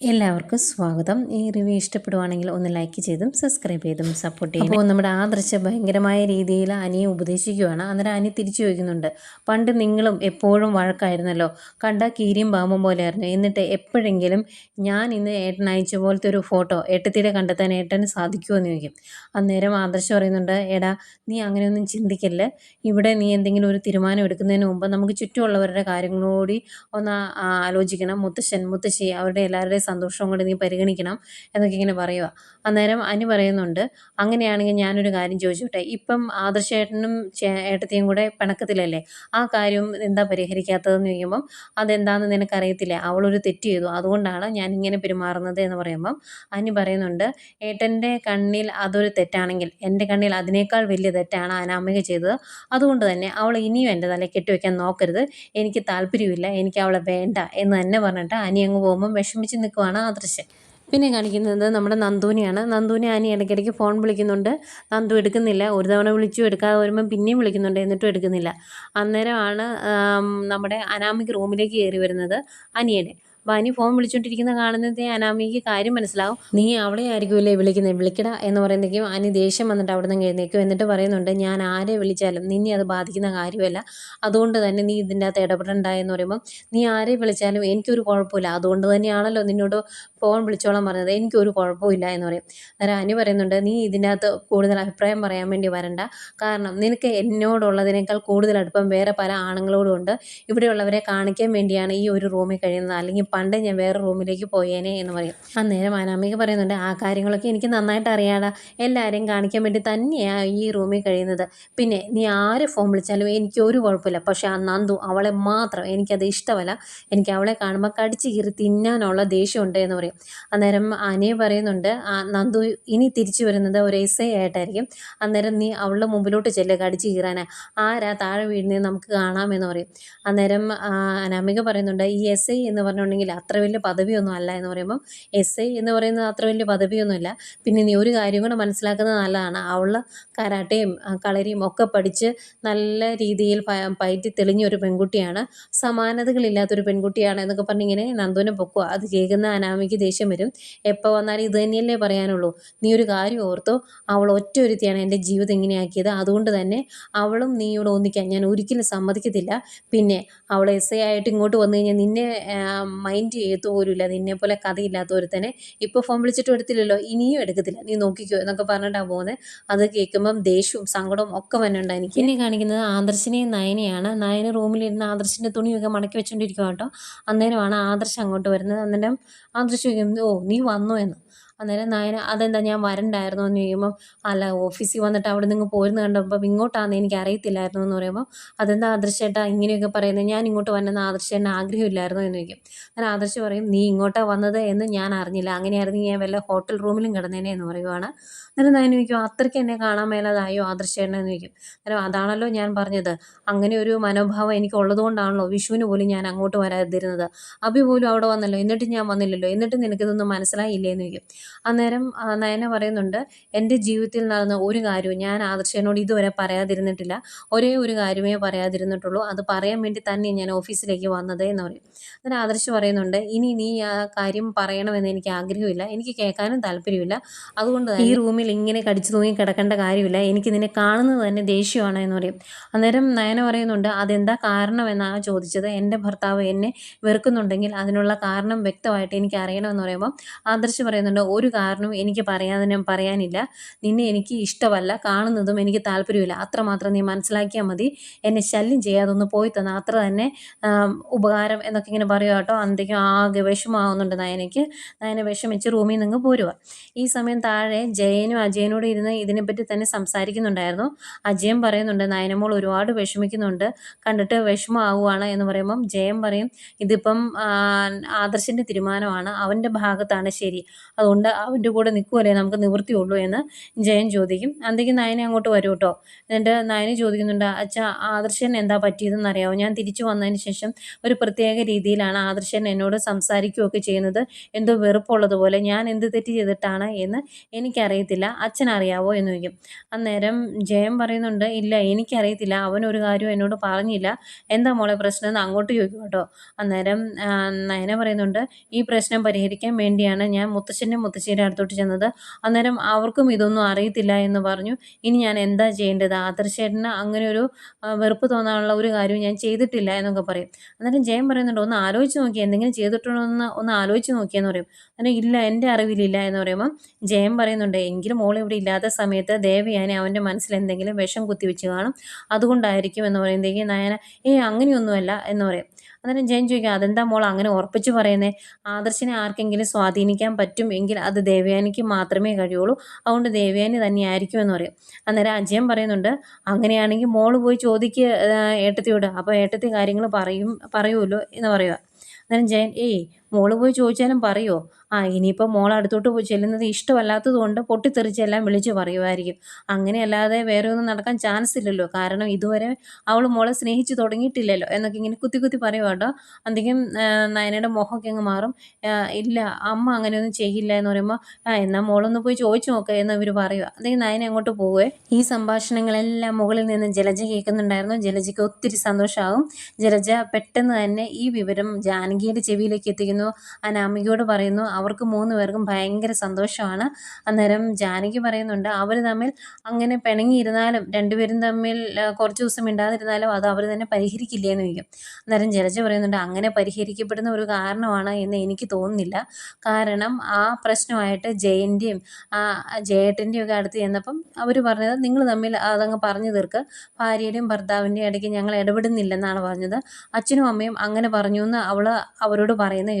എല്ലാവർക്കും സ്വാഗതം. ഈ റിവ്യൂ ഇഷ്ടപ്പെടുവാണെങ്കിൽ ഒന്ന് ലൈക്ക് ചെയ്തും സബ്സ്ക്രൈബ് ചെയ്തും സപ്പോർട്ട് ചെയ്യും. അപ്പോൾ നമ്മുടെ ആദർശ ഭയങ്കരമായ രീതിയിൽ അനിയെ ഉപദേശിക്കുകയാണ്. അന്നേരം അനി തിരിച്ചു ചോദിക്കുന്നുണ്ട് പണ്ട് നിങ്ങളും എപ്പോഴും വഴക്കായിരുന്നല്ലോ? കണ്ട കീരിയും പാമ്പും പോലെയായിരുന്നു എന്നിട്ട് എപ്പോഴെങ്കിലും ഞാൻ ഇന്ന് ഏട്ടൻ അയച്ച പോലത്തെ ഒരു ഫോട്ടോ ഏട്ടത്തിയുടെ കണ്ടെത്താൻ ഏട്ടന് സാധിക്കുമോ എന്ന് ചോദിക്കും. അന്നേരം ആദർശം പറയുന്നുണ്ട് എടാ നീ അങ്ങനെയൊന്നും ചിന്തിക്കല്ല. ഇവിടെ നീ എന്തെങ്കിലും ഒരു തീരുമാനം എടുക്കുന്നതിന് മുമ്പ് നമുക്ക് ചുറ്റുമുള്ളവരുടെ കാര്യങ്ങളോടി ഒന്ന് ആലോചിക്കണം. മുത്തശ്ശൻ മുത്തശ്ശി അവരുടെ എല്ലാവരുടെയും സന്തോഷവും കൂടി നീ പരിഗണിക്കണം എന്നൊക്കെ ഇങ്ങനെ പറയുക അന്നേരം അനു പറയുന്നുണ്ട് അങ്ങനെയാണെങ്കിൽ ഞാനൊരു കാര്യം ചോദിച്ചോട്ടെ ഇപ്പം ആദർശേട്ടനും ഏട്ടത്തെയും കൂടെ പിണക്കത്തിലല്ലേ? ആ കാര്യം എന്താ പരിഹരിക്കാത്തതെന്ന് ചോദിക്കുമ്പം അതെന്താണെന്ന് നിനക്കറിയത്തില്ല അവളൊരു തെറ്റ് ചെയ്തു. അതുകൊണ്ടാണ് ഞാൻ ഇങ്ങനെ പെരുമാറുന്നത് എന്ന് പറയുമ്പം അനു പറയുന്നുണ്ട് ഏട്ടന്റെ കണ്ണിൽ അതൊരു തെറ്റാണെങ്കിൽ എന്റെ കണ്ണിൽ അതിനേക്കാൾ വലിയ തെറ്റാണ് അനാമിക ചെയ്തത്. അതുകൊണ്ട് തന്നെ അവൾ ഇനിയും എന്റെ തല കെട്ടിവെക്കാൻ നോക്കരുത്. എനിക്ക് താല്പര്യമില്ല എനിക്ക് അവളെ വേണ്ട എന്ന് തന്നെ പറഞ്ഞിട്ട് അനി അങ്ങ് പോകുമ്പം വിഷമിച്ച് നിൽക്കുവാണ് ദൃശ്യം പിന്നെ കാണിക്കുന്നത് നമ്മുടെ നന്ദുവിനെയാണ്. നന്ദുവിനെ ആനി ഇടയ്ക്കിടയ്ക്ക് ഫോൺ വിളിക്കുന്നുണ്ട്. നന്ദു എടുക്കുന്നില്ല. ഒരു തവണ വിളിച്ചു എടുക്കാതെ വരുമ്പം പിന്നെയും വിളിക്കുന്നുണ്ട്. എന്നിട്ടും എടുക്കുന്നില്ല. അന്നേരമാണ് നമ്മുടെ അനാമിക റൂമിലേക്ക് കയറി വരുന്നത് അനിയുടെ അനി ഫോൺ വിളിച്ചുകൊണ്ടിരിക്കുന്ന കാണുന്നതേ അനാമിക്ക് കാര്യം മനസ്സിലാവും. നീ അവളെ ആയിരിക്കുമല്ലേ വിളിക്കുന്നത്? വിളിക്കട എന്ന് പറയുന്നേക്കും അനി ദേഷ്യം വന്നിട്ട് അവിടെ നിന്ന് എഴുന്നേക്കും എന്നിട്ട് പറയുന്നുണ്ട് ഞാൻ ആരെ വിളിച്ചാലും നിന്നെ അത് ബാധിക്കുന്ന കാര്യമല്ല. അതുകൊണ്ട് തന്നെ നീ ഇതിന്റെ അകത്ത് ഇടപെടണ്ട എന്ന് നീ ആരെ വിളിച്ചാലും എനിക്കൊരു കുഴപ്പമില്ല. അതുകൊണ്ട് തന്നെയാണല്ലോ നിന്നോട് ഫോൺ വിളിച്ചോളം പറഞ്ഞത് എനിക്കൊരു കുഴപ്പമില്ല എന്ന് പറയും. അന്നേരം അനു പറയുന്നുണ്ട് നീ ഇതിനകത്ത് കൂടുതൽ അഭിപ്രായം പറയാൻ വേണ്ടി വരണ്ട. കാരണം നിനക്ക് എന്നോടുള്ളതിനേക്കാൾ കൂടുതൽ അടുപ്പം വേറെ പല ആണുങ്ങളോടും ഉണ്ട്. ഇവിടെയുള്ളവരെ കാണിക്കാൻ വേണ്ടിയാണ് ഈ ഒരു റൂമിൽ കഴിയുന്നത്. അല്ലെങ്കിൽ പണ്ട് ഞാൻ വേറെ റൂമിലേക്ക് പോയേനെ എന്ന് പറയും. അന്നേരം അനാമിക പറയുന്നുണ്ട് ആ കാര്യങ്ങളൊക്കെ എനിക്ക് നന്നായിട്ട് അറിയാടാ. എല്ലാവരെയും കാണിക്കാൻ വേണ്ടി തന്നെയാണ് ഈ റൂമിൽ കഴിയുന്നത്. പിന്നെ നീ ആര് ഫോൺ വിളിച്ചാലും എനിക്ക് ഒരു കുഴപ്പമില്ല. പക്ഷേ ആ നന്ദു അവളെ മാത്രം എനിക്കത് ഇഷ്ടമല്ല. എനിക്ക് അവളെ കാണുമ്പോൾ കടിച്ച് കീറി തിന്നാനുള്ള ദേഷ്യമുണ്ട് എന്ന് പറയും. അന്നേരം ആനയെ പറയുന്നുണ്ട് നന്ദു ഇനി തിരിച്ചു വരുന്നത് ഒരു എസ് ഐ ആയിട്ടായിരിക്കും. അന്നേരം നീ അവളുടെ മുമ്പിലോട്ട് ചെല്ലുക കടിച്ച് കീറാനാ. ആരാ താഴെ വീഴുന്നത് നമുക്ക് കാണാമെന്ന് പറയും. അന്നേരം അനാമിക പറയുന്നുണ്ട് ഈ എസ് ഐ എന്ന് പറഞ്ഞിട്ടുണ്ടെങ്കിൽ അത്ര വലിയ പദവിയൊന്നും അല്ല എന്ന് പറയുമ്പം എസ് ഐ എന്ന് പറയുന്നത് അത്ര വലിയ പദവിയൊന്നുമില്ല. പിന്നെ നീ ഒരു കാര്യം കൂടെ മനസ്സിലാക്കുന്നത് നല്ലതാണ്. അവൾ കരാട്ടയും കളരിയും ഒക്കെ പഠിച്ച് നല്ല രീതിയിൽ പയറ്റി തെളിഞ്ഞ ഒരു പെൺകുട്ടിയാണ്. സമാനതകളില്ലാത്തൊരു പെൺകുട്ടിയാണ് എന്നൊക്കെ പറഞ്ഞിങ്ങനെ നന്ദുവിനെ പൊക്കുക അത് കേൾക്കുന്ന അനാമിക്ക് ദേഷ്യം വരും. എപ്പോൾ വന്നാലും ഇത് തന്നെയല്ലേ പറയാനുള്ളൂ. നീ ഒരു കാര്യം ഓർത്തോ. അവൾ ഒറ്റ ഒരുത്തിയാണ് എന്റെ ജീവിതം ഇങ്ങനെയാക്കിയത്. അതുകൊണ്ട് തന്നെ അവളും നീയോട് ഒന്നിക്കാൻ ഞാൻ ഒരിക്കലും സമ്മതിക്കത്തില്ല. പിന്നെ അവൾ എസ് ഐ ആയിട്ട് ഇങ്ങോട്ട് വന്നു കഴിഞ്ഞാൽ നിന്നെ മൈൻഡ് ചെയ്ത് പോലുമില്ല. നിന്നെ പോലെ കഥയില്ലാത്ത ഒരുത്തനെ ഇപ്പോൾ ഫോൺ വിളിച്ചിട്ട് എടുത്തില്ലല്ലോ. ഇനിയും എടുക്കത്തില്ല. നീ നോക്കിക്കോ എന്നൊക്കെ പറഞ്ഞിട്ടാണ് പോകുന്നത് അത് കേൾക്കുമ്പം ദേഷ്യവും സങ്കടവും ഒക്കെ വന്നുണ്ട് എനിക്ക്? പിന്നെ കാണിക്കുന്നത് ആദർശിനെയും നയനെയാണ്. നയന റൂമിലിരുന്ന് ആദർശിന്റെ തുണിയൊക്കെ മടക്കി വെച്ചുകൊണ്ടിരിക്കുക കേട്ടോ. അന്നേരമാണ് ആദർശം അങ്ങോട്ട് വരുന്നത്. അന്നേരം ആദർശ് ചോദിക്കുന്നത് ഓ നീ വന്നോ എന്ന്. അന്നേരം നയന അതെന്താ ഞാൻ വരണ്ടായിരുന്നു? എന്ന് ചോദിക്കുമ്പം അല്ല ഓഫീസിൽ വന്നിട്ട് അവിടെ നിന്ന് പോരുന്ന കണ്ടപ്പം ഇങ്ങോട്ടാന്ന് എനിക്ക് അറിയത്തില്ലായിരുന്നു എന്ന് പറയുമ്പോൾ അതെന്താ ആദർശേട്ടാ ഇങ്ങനെയൊക്കെ പറയുന്നത്? ഞാൻ ഇങ്ങോട്ട് വന്നെന്ന് ആദർശേട്ടന് ആഗ്രഹമില്ലായിരുന്നു എന്ന് ചോദിക്കും. അങ്ങനെ ആദർശ് പറയും നീ ഇങ്ങോട്ടാണ് വന്നത് എന്ന് ഞാൻ അറിഞ്ഞില്ല. അങ്ങനെയായിരുന്നു ഞാൻ വല്ല ഹോട്ടൽ റൂമിലും കിടന്നേനെ എന്ന് പറയുവാണ്. അന്നേരം നയന ചോദിക്കും അത്രയ്ക്ക് എന്നെ കാണാൻ മേലതായോ ആദർശേട്ടനെ? എന്ന് ചോദിക്കും. അന്നേരം അതാണല്ലോ ഞാൻ പറഞ്ഞത്. അങ്ങനെ ഒരു മനോഭാവം എനിക്ക് ഉള്ളതുകൊണ്ടാണല്ലോ വിഷുവിന് പോലും ഞാൻ അങ്ങോട്ട് വരാതിരുന്നത്. അഭി പോലും അവിടെ വന്നല്ലോ. എന്നിട്ട് ഞാൻ വന്നില്ലല്ലോ. എന്നിട്ട് നിനക്കിതൊന്നും മനസ്സിലായില്ലേ? എന്ന് ചോദിക്കും. അന്നേരം നയന പറയുന്നുണ്ട് എന്റെ ജീവിതത്തിൽ നടന്ന ഒരു കാര്യവും ഞാൻ ആദർശനോട് ഇതുവരെ പറയാതിരുന്നിട്ടില്ല. ഒരേ ഒരു കാര്യമേ പറയാതിരുന്നിട്ടുള്ളൂ. അത് പറയാൻ വേണ്ടി തന്നെ ഞാൻ ഓഫീസിലേക്ക് വന്നത് എന്ന് പറയും. അതിന് ആദർശ് പറയുന്നുണ്ട് ഇനി നീ ആ കാര്യം പറയണമെന്ന് എനിക്ക് ആഗ്രഹമില്ല. എനിക്ക് കേൾക്കാനും താല്പര്യമില്ല. അതുകൊണ്ട് ഈ റൂമിൽ ഇങ്ങനെ കടിച്ചു തൂങ്ങി കിടക്കേണ്ട കാര്യമില്ല. എനിക്ക് നിന്നെ കാണുന്നത് തന്നെ ദേഷ്യമാണ് എന്ന് പറയും. അന്നേരം നയന പറയുന്നുണ്ട് അതെന്താ കാരണമെന്നാണ് ചോദിച്ചത്? എന്റെ ഭർത്താവ് എന്നെ വെറുക്കുന്നുണ്ടെങ്കിൽ അതിനുള്ള കാരണം വ്യക്തമായിട്ട് എനിക്ക് അറിയണമെന്ന് പറയുമ്പോൾ ആദർശ് പറയുന്നുണ്ട് ഒരു കാരണവും എനിക്ക് പറയാതിന് പറയാനില്ല. നിന്നെ എനിക്ക് ഇഷ്ടമല്ല. കാണുന്നതും എനിക്ക് താല്പര്യമില്ല അത്രമാത്രം നീ മനസ്സിലാക്കിയാൽ മതി. എന്നെ ശല്യം ചെയ്യാതെ ഒന്ന് പോയി തന്നെ. അത്ര തന്നെ ഉപകാരം എന്നൊക്കെ ഇങ്ങനെ പറയുക കേട്ടോ. അന്തേക്കും ആകെ വിഷമാവുന്നുണ്ട് നയനയ്ക്ക്. നയനെ വിഷമിച്ച് റൂമിൽ നിന്ന് പോരുക ഈ സമയം താഴെ ജയനും അജയനോട് ഇരുന്ന് ഇതിനെപ്പറ്റി തന്നെ സംസാരിക്കുന്നുണ്ടായിരുന്നു. അജയൻ പറയുന്നുണ്ട് നയനമോൾ ഒരുപാട് വിഷമിക്കുന്നുണ്ട്. കണ്ടിട്ട് വിഷമമാവുകയാണ് എന്ന് പറയുമ്പം ജയൻ പറയും ഇതിപ്പം ആദർശിന്റെ തീരുമാനമാണ്. അവന്റെ ഭാഗത്താണ് ശരി. അതുകൊണ്ട് അതുകൊണ്ട് അവന്റെ കൂടെ നിൽക്കുമല്ലേ നമുക്ക് നിവൃത്തിയുള്ളൂ എന്ന് ജയൻ ചോദിക്കും. അന്തേക്ക് നയനെ അങ്ങോട്ട് വരും കേട്ടോ എന്നിട്ട് നയനെ ചോദിക്കുന്നുണ്ട് അച്ഛാ ആദർശൻ എന്താ പറ്റിയതെന്ന് അറിയാമോ ഞാൻ തിരിച്ചു വന്നതിന് ശേഷം ഒരു പ്രത്യേക രീതിയിലാണ് ആദർശൻ എന്നോട് സംസാരിക്കുകയൊക്കെ ചെയ്യുന്നത്. എന്തോ വെറുപ്പുള്ളതുപോലെ ഞാൻ എന്ത് തെറ്റ് ചെയ്തിട്ടാണ് എന്ന് എനിക്കറിയത്തില്ല. അച്ഛൻ അറിയാവോ? എന്ന് ചോദിക്കും. അന്നേരം ജയൻ പറയുന്നുണ്ട് ഇല്ല എനിക്കറിയത്തില്ല. അവൻ ഒരു കാര്യവും എന്നോട് പറഞ്ഞില്ല. എന്താ മോളെ പ്രശ്നം? എന്ന് അങ്ങോട്ട് ചോദിക്കും കേട്ടോ. അന്നേരം നയന പറയുന്നുണ്ട് ഈ പ്രശ്നം പരിഹരിക്കാൻ വേണ്ടിയാണ് ഞാൻ മുത്തശ്ശന്റെ മുത്തശ്ശിയുടെ അടുത്തോട്ട് ചെന്നത്. അന്നേരം അവർക്കും ഇതൊന്നും അറിയത്തില്ല എന്ന് പറഞ്ഞു. ഇനി ഞാൻ എന്താ ചെയ്യേണ്ടത്? ആദർശേട്ടന് അങ്ങനെ ഒരു വെറുപ്പ് തോന്നാനുള്ള ഒരു കാര്യവും ഞാൻ ചെയ്തിട്ടില്ല എന്നൊക്കെ പറയും. അന്നേരം ജയം പറയുന്നുണ്ട് ഒന്ന് ആലോചിച്ച് നോക്കി എന്തെങ്കിലും ചെയ്തിട്ടുണ്ടോ എന്ന് ഒന്ന് ആലോചിച്ച് നോക്കിയെന്ന് പറയും. അന്നേരം ഇല്ല എന്റെ അറിവിലില്ല എന്ന് പറയുമ്പോൾ ജയം പറയുന്നുണ്ട് എങ്കിലും മോൾ ഇവിടെ ഇല്ലാത്ത സമയത്ത് ദേവയാനെ അവന്റെ മനസ്സിൽ എന്തെങ്കിലും വിഷം കുത്തിവെച്ച് കാണും. അതുകൊണ്ടായിരിക്കും എന്ന് പറയുമ്പോഴത്തേക്ക് നയന ഏ അങ്ങനെയൊന്നുമല്ല എന്ന് പറയും. അന്നേരം ജയൻ ചോദിക്കുക അതെന്താ മോൾ അങ്ങനെ ഉറപ്പിച്ച് പറയുന്നേ? ആദർശിനെ ആർക്കെങ്കിലും സ്വാധീനിക്കാൻ പറ്റും എങ്കിൽ അത് ദേവയാനിക്ക് മാത്രമേ കഴിയുള്ളൂ. അതുകൊണ്ട് ദേവയാനി തന്നെയായിരിക്കും എന്ന് പറയും. അന്നേരം അജയൻ പറയുന്നുണ്ട് അങ്ങനെയാണെങ്കിൽ മോൾ പോയി ചോദിക്കുക ഏട്ടത്തിയോട്. അപ്പോൾ ഏട്ടത്തി കാര്യങ്ങൾ പറയും പറയുമല്ലോ എന്ന് പറയുക അന്നേരം ജയൻ ഏയ് മോൾ പോയി ചോദിച്ചാലും പറയുമോ ആ ഇനിയിപ്പോൾ മോൾ അടുത്തോട്ട് പോയി ചെല്ലുന്നത് ഇഷ്ടമല്ലാത്തത് കൊണ്ട് പൊട്ടിത്തെറിച്ചെല്ലാം വിളിച്ച് പറയുമായിരിക്കും. അങ്ങനെയല്ലാതെ വേറെ ഒന്നും നടക്കാൻ ചാൻസ് ഇല്ലല്ലോ. കാരണം ഇതുവരെ അവൾ മോളെ സ്നേഹിച്ച് തുടങ്ങിയിട്ടില്ലല്ലോ. എന്നൊക്കെ ഇങ്ങനെ കുത്തി കുത്തി പറയുക കേട്ടോ. എന്തെങ്കിലും നയനയുടെ മുഖമൊക്കെ അങ്ങ് മാറും. ഇല്ല അമ്മ അങ്ങനെയൊന്നും ചെയ്യില്ല എന്ന് പറയുമ്പോൾ ആ എന്നാൽ മോളൊന്ന് പോയി ചോദിച്ചു നോക്കുക എന്ന് ഇവർ പറയുക അല്ലെങ്കിൽ നയനെ അങ്ങോട്ട് പോവേ. ഈ സംഭാഷണങ്ങളെല്ലാം മുകളിൽ നിന്ന് ജലജ കേൾക്കുന്നുണ്ടായിരുന്നു. ജലജയ്ക്ക് ഒത്തിരി സന്തോഷമാകും ജലജ പെട്ടെന്ന് തന്നെ ഈ വിവരം ജാനകിയുടെ ചെവിയിലേക്ക് എത്തിക്കുന്നു. അനാമികയോട് പറയുന്നു അവർക്ക് മൂന്ന് പേർക്കും ഭയങ്കര സന്തോഷമാണ്. അന്നേരം ജാനകി പറയുന്നുണ്ട് അവർ തമ്മിൽ അങ്ങനെ പിണങ്ങിയിരുന്നാലും രണ്ടുപേരും തമ്മിൽ കുറച്ച് ദിവസം മിണ്ടാതിരുന്നാലും അത് അവർ തന്നെ പരിഹരിക്കില്ലേ എന്ന് ചോദിക്കും. അന്നേരം ജലജ പറയുന്നുണ്ട് അങ്ങനെ പരിഹരിക്കപ്പെടുന്ന ഒരു കാരണമാണ് എന്ന് എനിക്ക് തോന്നുന്നില്ല. കാരണം ആ പ്രശ്നമായിട്ട് ജയന്റെയും ജയേട്ടന്റെയും ഒക്കെ അടുത്ത് ചെന്നപ്പം അവർ പറഞ്ഞത് നിങ്ങൾ തമ്മിൽ അതങ്ങ് പറഞ്ഞു തീർക്ക്. ഭാര്യയുടെയും ഭർത്താവിന്റെയും ഇടയ്ക്ക് ഞങ്ങൾ ഇടപെടുന്നില്ലെന്നാണ് പറഞ്ഞത്. അച്ഛനും അമ്മയും അങ്ങനെ പറഞ്ഞു എന്ന് അവൾ അവരോട് പറയുന്നത്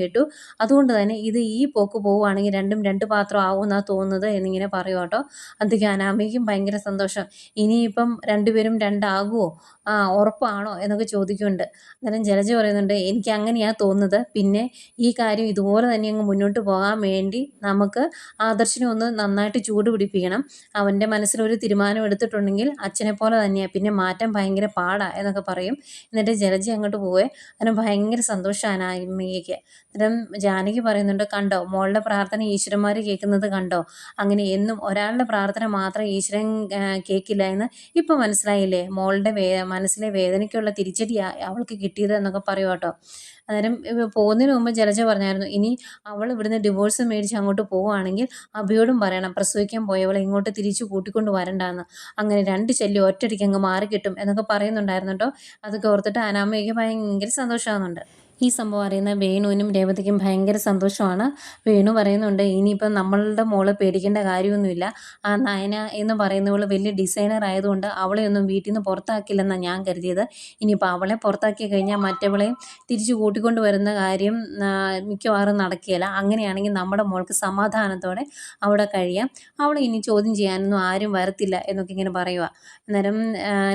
അതുകൊണ്ട് തന്നെ ഇത് ഈ പോക്ക് പോവുകയാണെങ്കിൽ രണ്ടും രണ്ട് പാത്രം ആവുമെന്നാണ് തോന്നുന്നത് എന്നിങ്ങനെ പറയും കേട്ടോ അതൊക്കെ അനാമയ്ക്കും ഭയങ്കര സന്തോഷം. ഇനിയിപ്പം രണ്ടുപേരും രണ്ടാകുമോ ആ ഉറപ്പാണോ? എന്നൊക്കെ ചോദിക്കുന്നുണ്ട്. അന്നേരം ജലജ പറയുന്നുണ്ട് എനിക്ക് അങ്ങനെയാണ് തോന്നുന്നത്. പിന്നെ ഈ കാര്യം ഇതുപോലെ തന്നെ അങ്ങ് മുന്നോട്ട് പോകാൻ വേണ്ടി നമുക്ക് ആദർശിനെ ഒന്ന് നന്നായിട്ട് ചൂട് പിടിപ്പിക്കണം. അവന്റെ മനസ്സിലൊരു തീരുമാനം എടുത്തിട്ടുണ്ടെങ്കിൽ അച്ഛനെ പോലെ തന്നെയാണ് പിന്നെ മാറ്റം ഭയങ്കര പാടാ എന്നൊക്കെ പറയും. എന്നിട്ട് ജലജ അങ്ങോട്ട് പോവേ. അതിന് ഭയങ്കര സന്തോഷമാണ് അമ്മയ്ക്ക് അന്നേരം ജാനകി പറയുന്നുണ്ട് കണ്ടോ മോളുടെ പ്രാർത്ഥന ഈശ്വരന്മാർ കേൾക്കുന്നത് കണ്ടോ? അങ്ങനെ എന്നും ഒരാളുടെ പ്രാർത്ഥന മാത്രം ഈശ്വരൻ കേൾക്കില്ല എന്ന് ഇപ്പം മനസ്സിലായില്ലേ? മോളുടെ വേ മനസ്സിലെ വേദനയ്ക്കുള്ള തിരിച്ചടി അവൾക്ക് കിട്ടിയത് എന്നൊക്കെ പറയും കേട്ടോ. അന്നേരം പോകുന്നതിന് മുമ്പ് ജലജ പറഞ്ഞായിരുന്നു ഇനി അവൾ ഇവിടുന്ന് ഡിവോഴ്സ് മേടിച്ച് അങ്ങോട്ട് പോവുകയാണെങ്കിൽ അഭിയോടും പറയണം പ്രസവിക്കാൻ പോയവളെ ഇങ്ങോട്ട് തിരിച്ചു കൂട്ടിക്കൊണ്ട് വരണ്ടാന്ന്. അങ്ങനെ രണ്ട് ശല്യം ഒറ്റയടിക്ക് അങ്ങ് മാറി കിട്ടും എന്നൊക്കെ പറയുന്നുണ്ടായിരുന്നു കേട്ടോ. അതൊക്കെ ഓർത്തിട്ട് അനാമയ്ക്ക് ഭയങ്കര സന്തോഷമാകുന്നുണ്ട് ഈ സംഭവം അറിയുന്ന വേണുവിനും രേവതിക്കും ഭയങ്കര സന്തോഷമാണ്. വേണു പറയുന്നുണ്ട് ഇനിയിപ്പം നമ്മളുടെ മോളെ പേടിക്കേണ്ട കാര്യമൊന്നുമില്ല. ആ നയന എന്ന് പറയുന്നവൾ വലിയ ഡിസൈനർ ആയതുകൊണ്ട് അവളെ ഒന്നും വീട്ടിൽ നിന്ന് പുറത്താക്കില്ലെന്നാണ് ഞാൻ കരുതിയത്. ഇനിയിപ്പോൾ അവളെ പുറത്താക്കി കഴിഞ്ഞാൽ മറ്റവളെയും തിരിച്ചു കൂട്ടിക്കൊണ്ട് വരുന്ന കാര്യം മിക്കവാറും നടക്കുകയില്ല. അങ്ങനെയാണെങ്കിൽ നമ്മുടെ മോൾക്ക് സമാധാനത്തോടെ അവിടെ കഴിയാം. അവളെ ഇനി ചോദ്യം ചെയ്യാനൊന്നും ആരും വരത്തില്ല എന്നൊക്കെ ഇങ്ങനെ പറയുക അന്നേരം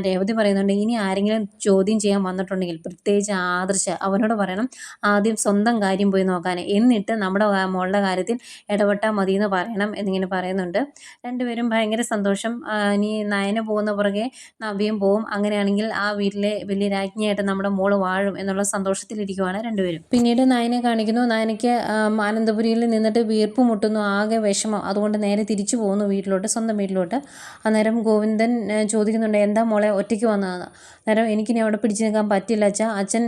രേവതി പറയുന്നുണ്ട് ഇനി ആരെങ്കിലും ചോദ്യം ചെയ്യാൻ വന്നിട്ടുണ്ടെങ്കിൽ പ്രത്യേകിച്ച് ആദർശ അവനോട് പറയണം. പറയണം ആദ്യം സ്വന്തം കാര്യം പോയി നോക്കാൻ. എന്നിട്ട് നമ്മുടെ മോളുടെ കാര്യത്തിൽ ഇടപെട്ടാൽ മതി എന്ന് പറയണം എന്നിങ്ങനെ പറയുന്നുണ്ട്. രണ്ടുപേരും ഭയങ്കര സന്തോഷം. ഇനി നയന പോകുന്ന പുറകെ നവ്യം പോവും. അങ്ങനെയാണെങ്കിൽ ആ വീട്ടിലെ വലിയ രാജ്ഞിയായിട്ട് നമ്മുടെ മോൾ വാഴും എന്നുള്ള സന്തോഷത്തിലിരിക്കുവാണ് രണ്ടുപേരും. പിന്നീട് നയനെ കാണിക്കുന്നു. നയനയ്ക്ക് ആനന്ദപുരിയിൽ നിന്നിട്ട് വീർപ്പ് മുട്ടുന്നു. ആകെ വിഷമം. അതുകൊണ്ട് നേരെ തിരിച്ചു പോകുന്നു വീട്ടിലോട്ട് സ്വന്തം വീട്ടിലോട്ട്. അന്നേരം ഗോവിന്ദൻ ചോദിക്കുന്നുണ്ട് എന്താ മോളെ ഒറ്റയ്ക്ക് വന്നതെന്ന്? അന്നേരം എനിക്കിനി അവിടെ പിടിച്ചു നിൽക്കാൻ പറ്റില്ല അച്ഛാ. അച്ഛൻ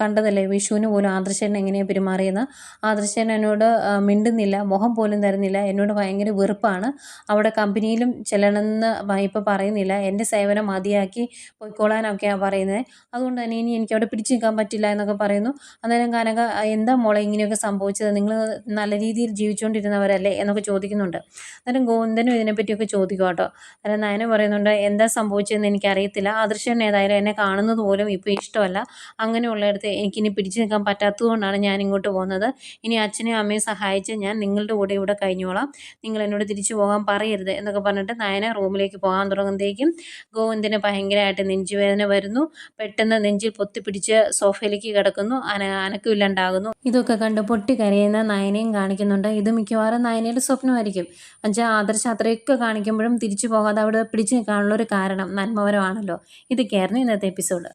കണ്ടതല്ലേ? വിഷുവിന് പോലും ആദർശേട്ടൻ എങ്ങനെയാണ് പെരുമാറിയെന്ന് ആദർശേട്ടൻ എന്നോട് മിണ്ടുന്നില്ല മുഖം പോലും തരുന്നില്ല. എന്നോട് ഭയങ്കര വെറുപ്പാണ്. അവിടെ കമ്പനിയിലും ചെല്ലണമെന്ന് ഇപ്പോൾ പറയുന്നില്ല. എന്റെ സേവനം മതിയാക്കി പൊയ്ക്കോളാനൊക്കെയാണ് പറയുന്നത് അതുകൊണ്ട് തന്നെ ഇനി എനിക്ക് അവിടെ പിടിച്ചു നിൽക്കാൻ പറ്റില്ല എന്നൊക്കെ പറയുന്നു. അന്നേരം കനക എന്താ മോളെ ഇങ്ങനെയൊക്കെ സംഭവിച്ചത്? നിങ്ങൾ നല്ല രീതിയിൽ ജീവിച്ചുകൊണ്ടിരുന്നവരല്ലേ എന്നൊക്കെ ചോദിക്കുന്നുണ്ട്. അന്നേരം ഗോവിന്ദനും ഇതിനെപ്പറ്റിയൊക്കെ ചോദിക്കും കേട്ടോ. അന്നേരം നയന പറയുന്നുണ്ട് എന്താ സംഭവിച്ചതെന്ന് എനിക്കറിയത്തില്ല. ആദർശൻ ഏതായാലും എന്നെ കാണുന്നത് പോലും ഇപ്പോൾ ഇഷ്ടമല്ല. അങ്ങനെയുള്ളിടത്ത് എനിക്കിനി പിടിച്ചു പിടിച്ചു നിൽക്കാൻ പറ്റാത്തതുകൊണ്ടാണ് ഞാൻ ഇങ്ങോട്ട് പോകുന്നത്. ഇനി അച്ഛനെയും അമ്മയും സഹായിച്ച് ഞാൻ നിങ്ങളുടെ കൂടെ ഇവിടെ കഴിഞ്ഞോളാം. നിങ്ങൾ എന്നോട് തിരിച്ചു പോകാൻ പറയരുത് എന്നൊക്കെ പറഞ്ഞിട്ട് നയന റൂമിലേക്ക് പോകാൻ തുടങ്ങുമ്പോഴത്തേക്കും ഗോവിന്ദിന് ഭയങ്കരമായിട്ട് നെഞ്ചുവേദന വരുന്നു. പെട്ടെന്ന് നെഞ്ചിൽ പൊത്തിപ്പിടിച്ച് സോഫയിലേക്ക് കിടക്കുന്നു. അന അനക്കമില്ലാണ്ടാകുന്നു ഇതൊക്കെ കണ്ട് പൊട്ടി കരയുന്ന നയനയും കാണിക്കുന്നുണ്ട്. ഇത് മിക്കവാറും നയനയുടെ സ്വപ്നമായിരിക്കും. എന്നുവെച്ചാൽ ആദർശ അത്രയൊക്കെ കാണിക്കുമ്പോഴും തിരിച്ചു പോകാതെ അവിടെ പിടിച്ചു നിൽക്കാനുള്ള ഒരു കാരണം നന്മപരമാണല്ലോ. ഇതൊക്കെയായിരുന്നു ഇന്നത്തെ എപ്പിസോഡ്.